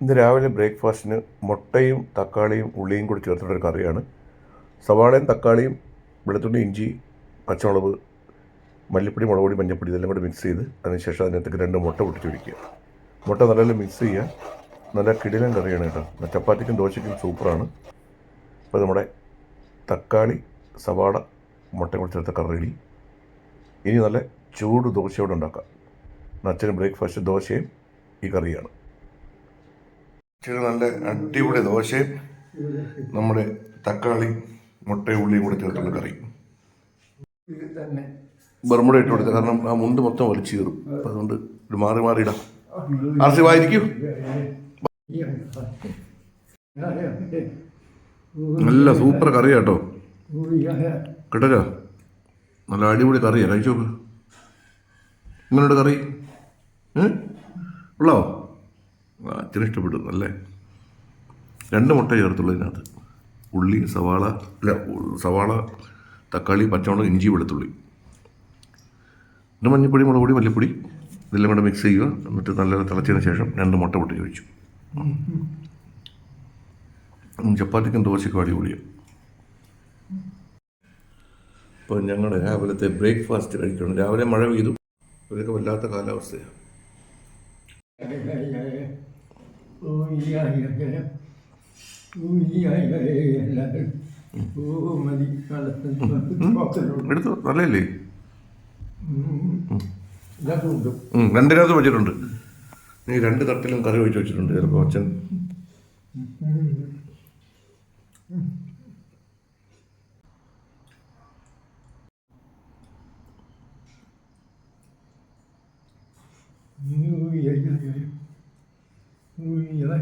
ഇന്ന് രാവിലെ ബ്രേക്ക്ഫാസ്റ്റിന് മുട്ടയും തക്കാളിയും ഉള്ളിയും കൂടി ചേർത്തിട്ടൊരു കറിയാണ്. സവാളയും തക്കാളിയും വെളുത്തുള്ളി ഇഞ്ചി പച്ചമുളക് മല്ലിപ്പൊടി മുളക് പൊടി മഞ്ഞൾപ്പൊടി ഇതെല്ലാം കൂടി മിക്സ് ചെയ്ത് അതിനുശേഷം അതിനകത്തേക്ക് രണ്ട് മുട്ട പൊട്ടിച്ച് ഒഴിക്കുക. മുട്ട നല്ലപോലെ മിക്സ് ചെയ്യുക. നല്ല കിടിലൻ കറിയാണ് കേട്ടോ. ചപ്പാത്തിക്കും ദോശയ്ക്കും സൂപ്പറാണ്. അപ്പോൾ നമ്മുടെ തക്കാളി സവാള മുട്ടയും കൂടി ചേർത്ത കറി ഇനി നല്ല ചൂട് ദോശയോടെ ഉണ്ടാക്കാം. അച്ഛന് ബ്രേക്ക്ഫാസ്റ്റ് ദോശയും ഈ കറിയാണ്. ഇച്ചിരി നല്ല അടിപൊളി ദോശയും നമ്മുടെ തക്കാളി മുട്ടയും ഉള്ളിയും കൂടെ ചേർത്തുള്ള കറി. ബർമുട ഇട്ട് കൊടുത്തത് കാരണം ആ മുണ്ട് മൊത്തം വലിച്ചു കയറും അപ്പം അതുകൊണ്ട് ഒരു മാറി മാറി ഇടാം. നല്ല സൂപ്പർ കറി കേട്ടോ കേട്ടോ നല്ല അടിപൊളി കറിയാ. കഴിച്ചു നോക്ക് ഇങ്ങനെയുണ്ട് കറി? ഉള്ളോ? അച്ഛന് ഇഷ്ടപ്പെട്ടു അല്ലേ? രണ്ട് മുട്ട ചേർത്തുള്ളൂ ഇതിനകത്ത്. ഉള്ളി സവാള അല്ല സവാള തക്കാളി പച്ചമുളക് ഇഞ്ചി വെളുത്തുള്ളി. പിന്നെ മഞ്ഞൾപ്പൊടി മുളക് പൊടി മല്ലിപ്പൊടി ഇതെല്ലാം കൂടെ മിക്സ് ചെയ്യുക. എന്നിട്ട് നല്ല തിളച്ചതിന് ശേഷം രണ്ട് മുട്ട പൊട്ടി കഴിച്ചു ചപ്പാത്തിക്കും ദോശയ്ക്കും അടിപൊളിയാണ് ഇപ്പോൾ ഞങ്ങളുടെ രാവിലത്തെ ബ്രേക്ക്ഫാസ്റ്റ് കഴിക്കണം. രാവിലെ മഴ പെയ്തു. ഇതൊക്കെ വല്ലാത്ത കാലാവസ്ഥയാണ് എടുത്തു? നല്ലല്ലേ രണ്ട് രണ്ടിനകത്ത് വെച്ചിട്ടുണ്ട്. നീ രണ്ട് തട്ടിലും കറി വെച്ച് വെച്ചിട്ടുണ്ട്. ചിലപ്പോൾ അച്ഛൻ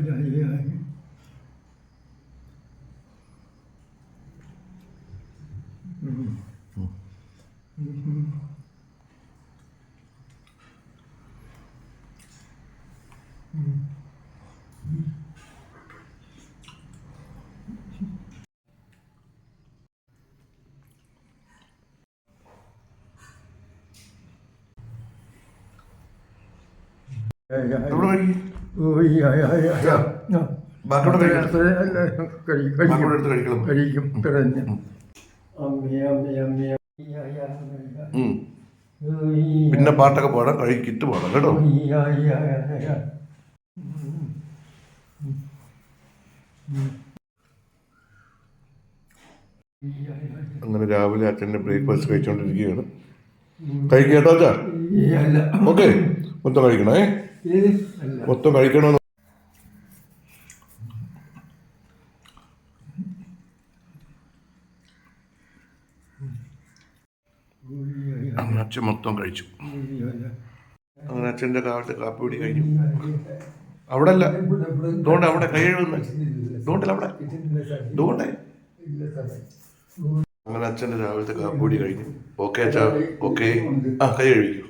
എവിടെ കഴിക്കും ബാക്കിയോടെ കഴിക്കണം ബാക്കിയോടെ എടുത്ത് കഴിക്കണം കഴിക്കും. പിന്നെ പാട്ടൊക്കെ പാടാം. കഴിക്കിട്ട് പാടാം കേട്ടോ. അങ്ങനെ രാവിലെ അച്ഛന്റെ ബ്രേക്ക്ഫാസ്റ്റ് കഴിച്ചുകൊണ്ടിരിക്കുകയാണ് കഴിക്കാം കേട്ടോ അച്ഛാ. ഓക്കെ. മൊത്തം കഴിക്കണേ. മൊത്തം കഴിക്കണമെന്ന് അച്ഛൻ മൊത്തം കഴിച്ചു. അങ്ങനെ അച്ഛന്റെ കാപ്പി പിടി കഴിഞ്ഞു. അവിടെ അല്ല ഇതുകൊണ്ട് അവിടെ കൈ ഇതുകൊണ്ടല്ല അവിടെ. ഇതുകൊണ്ട്. അങ്ങനെ അച്ഛന്റെ രാവിലത്തെ കാപ്പിപ്പൊടി കഴിഞ്ഞു. ഓക്കെ അച്ഛാ. ഓക്കെ ആ കൈ കഴിക്കും